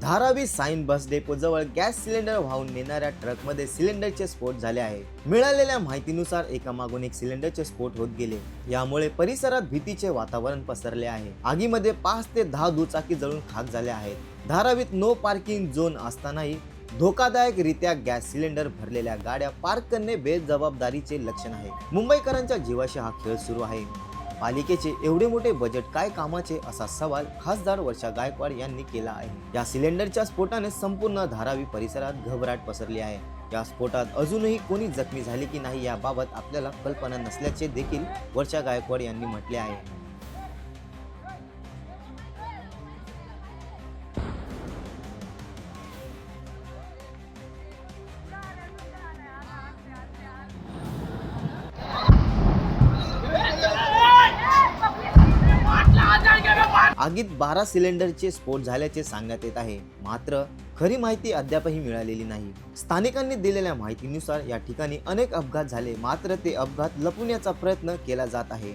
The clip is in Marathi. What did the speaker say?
धारावी साईन बस डेपो जवळ गॅस सिलेंडर वाहून नेणाऱ्या ट्रकमध्ये सिलेंडरचे स्फोट झाले आहे. मिळालेल्या माहितीनुसार एका मागून एक सिलेंडरचे स्फोट होत गेले. यामुळे परिसरात भीतीचे वातावरण पसरले आहे. आगीमध्ये पाच ते दहा दुचाकी जळून खाक झाल्या आहेत. धारावीत नो पार्किंग झोन असतानाही धोकादायकरित्या गॅस सिलेंडर भरलेल्या गाड्या पार्क करणे बेजबाबदारीचे लक्षण आहे. मुंबईकरांच्या जीवाशी हा खेळ सुरू आहे. पालिकेचे एवढे मोठे बजेट काय कामाचे असा सवाल खासदार वर्षा गायकवाड यांनी केला आहे. या सिलेंडरच्या स्फोटाने संपूर्ण धारावी परिसरात घबराट पसरली आहे. या स्फोटात अजूनही कोणी जखमी झाले की नाही याबाबत आपल्याला कल्पना नसल्याचे देखील वर्षा गायकवाड यांनी म्हटले आहे. आगीत बारा सिलेंडरचे स्फोट झाल्याचे सांगण्यात येत आहे. मात्र खरी माहिती अद्यापही मिळालेली नाही. स्थानिकांनी दिलेल्या माहितीनुसार या ठिकाणी अनेक अपघात झाले मात्र ते अपघात लपवण्याचा प्रयत्न केला जात आहे.